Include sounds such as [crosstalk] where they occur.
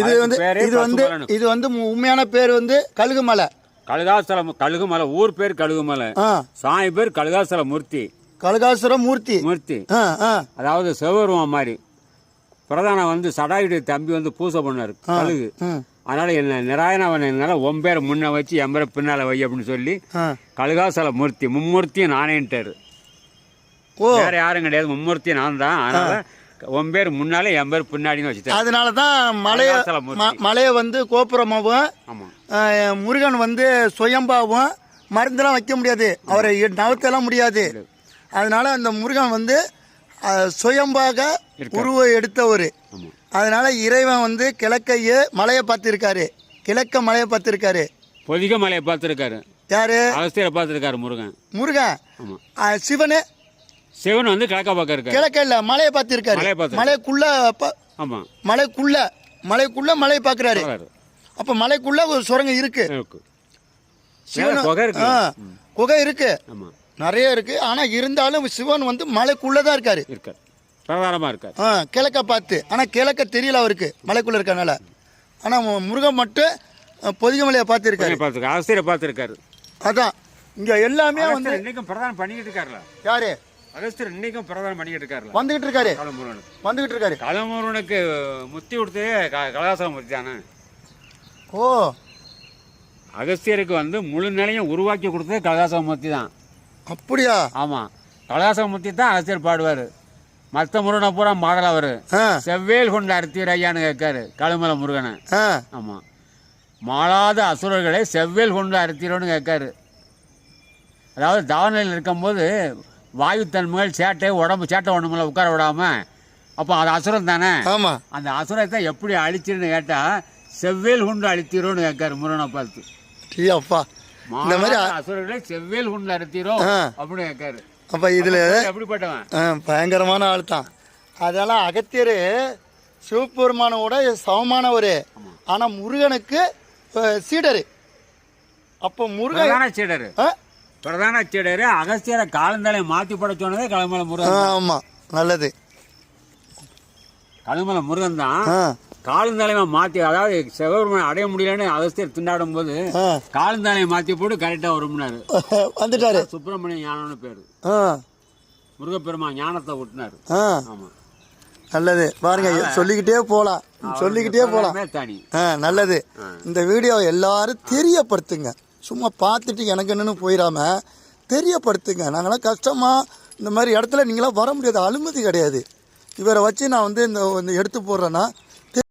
இது வந்து இது வந்து. இது வந்து உண்மையான பேர் வந்து கழுகுமலை. கழுகாசலம் கழுகுமலை ஊர் பேர் கழுகுமலை. சாமி பேர் கழுகாசல மூர்த்தி. கழுகாசுர மூர்த்தி. மூர்த்தி. அதாவது சிவபெருமான் மாதிரி. பிரதானம் வந்து சடாயுடைய தம்பி வந்து பூசை பண்ணாரு கழுகு. அதனால என்ன நிராயணவனால ஒம்பேரை முன்ன வச்சு எம்பரை பின்னால வை அப்படின்னு சொல்லி கழுகாசல மூர்த்தி மும்மூர்த்தியும் நானேன்ட்டாரு. வேற யாரும் கிடையாது மும்மூர்த்தி நான் தான் அதனால ஒம்பேர் முன்னாலே எம்பேர் பின்னாடின்னு வச்சுட்டேன். அதனால தான் மலைய மலையை வந்து கோபுரமாகவும் முருகன் வந்து சுயம்பாவும் மருந்தெல்லாம் வைக்க முடியாது. அவரை நகர்த்தலாம் முடியாது. அதனால அந்த முருகன் வந்து சுயம்பாக உருவம் எடுத்தவர். அதனால இறைவன் வந்து கிழக்கையே மலையை பார்த்துருக்காரு. கிழக்க மலையை பார்த்துருக்காரு. பொதிக மலையை பார்த்துருக்காரு. யாரு? அகஸ்தியரை பார்த்துருக்காரு முருகன். முருகன். சிவனு. சிவன் வந்து கிழக்க பக்கம் இருக்காரு. கிழக்க இல்ல மலையை பார்த்துருக்காரு. மலையை பார்த்திருக்காரு. மலைக்குள்ள ப- ஆமா. மலைக்குள்ள மலைக்குள்ள மலையை பார்க்கறாரு. அப்ப மலைக்குள்ள ஒரு சுரங்கம் இருக்கு. இருக்கு. சிவன் குகை இருக்கு. ஆ, குகை இருக்கு. ஆமா. நிறைய இருக்கு. ஆனா இருந்தாலும் சிவன் வந்து மலைக்குள்ள தான் இருக்காரு. இருக்காரு. பிரதானமா இருக்காரு. ஆ, கிழக்க பார்த்து. ஆனா கிழக்க தெரியல அவருக்கு. மலைக்குள்ள இருக்கனால. ஆனா மு- முருகன் மட்டும் அஹ், பொதிகை மலையை பார்த்து இருக்காரு பார்த்துருக்காரு. அகஸ்தியரை பார்த்துருக்காரு. அதான். இங்க எல்லாமே வந்து இன்னைக்கும் பிரதானம் பண்ணிக்கிட்டு இருக்காருல. யாரு? அகஸ்தியர் இன்னைக்கும் பிரதானம் பண்ணிக்கிட்டு இருக்காருல. வந்துகிட்டு இருக்காரு. கலமுருகனுக்கு. வந்துகிட்டு இருக்காரு. கலமுருகனுக்கு முத்தி கொடுத்ததே க- கலாசாரம் மூர்த்தி தானே. ஓ. அகஸ்தியருக்கு வந்து முழு நிலையும் உருவாக்கி கொடுத்ததே கலகாசவ மூர்த்தி தான். அப்படியா? ஆமாம் கலகாசவ மூர்த்தி தான் அகஸ்தியர் பாடுவார். மற்ற முருகனை பூரா மாடல் அவர். செவ்வேல் கொண்ட அர்த்தியர் ஐயான்னு கேட்காரு கழுமலை முருகனை. ஆமாம் மாளாத அசுரர்களை செவ்வேல் கொண்டு அறுத்தீரோன்னு கேட்காரு. அதாவது தாவநிலையில் இருக்கும்போது வாயு தன்மைகள் சேட்டை உடம்பு சேட்டை உடம்புல உட்கார விடாம அப்போ அது அசுரம் தானே? ஆமா. அந்த அசுரத்தை எப்படி அழிச்சிருன்னு கேட்டால் செவ்வேல் கொண்டு அழித்தீரோன்னு கேட்காரு முருகனை பார்த்து. டீ அப்பா. இந்த மாதிரி அசுரர்களை செவ்வேல் கொண்டு அறுத்தீரோ ஆ. அப்படின்னு கேட்காரு அப்ப இதுல எப்படிப்பட்டவன்? ஆ, பயங்கரமான ஆள் தான். அதெல்லாம் அகத்தியர் சிவபெருமானோட சமமானவர். ஆனா முருகனுக்கு சீடரு. அப்போ முருகன் சீடரு. பிரதான சீடரு அகஸ்தியரை காலந்தலையை மாற்றி பட சொன்னதே கழுமலை ஆ, முருகன் ஆமா நல்லது. கழுமலை முருகன் தான் காலந்தலைமை மாற்றி அதாவது சிவபெருமானை அடைய முடியலன்னு அகஸ்தியர் திண்டாடும் போது காலந்தலையை மாற்றி போட்டு கரெக்டாக வரும்னாரு [laughs] வந்துட்டாரு. சுப்பிரமணிய ஞானம்னு பேர். ஆ. முருகப்பெருமான் ஞானத்தை விட்டுனாரு ஆமாம் நல்லது. பாருங்க சொல்லிக்கிட்டே போகலாம் சொல்லிக்கிட்டே போகலாம் நல்லது. இந்த வீடியோ எல்லாரும் தெரியப்படுத்துங்க. சும்மா பார்த்துட்டு எனக்கு என்னென்னு போயிடாம தெரியப்படுத்துங்க. நாங்களாம் கஷ்டமாக இந்த மாதிரி இடத்துல நீங்களாம் வர முடியாது. அனுமதி கிடையாது. இவரை வச்சு நான் வந்து இந்த இந்த எடுத்து போடுறேன்னா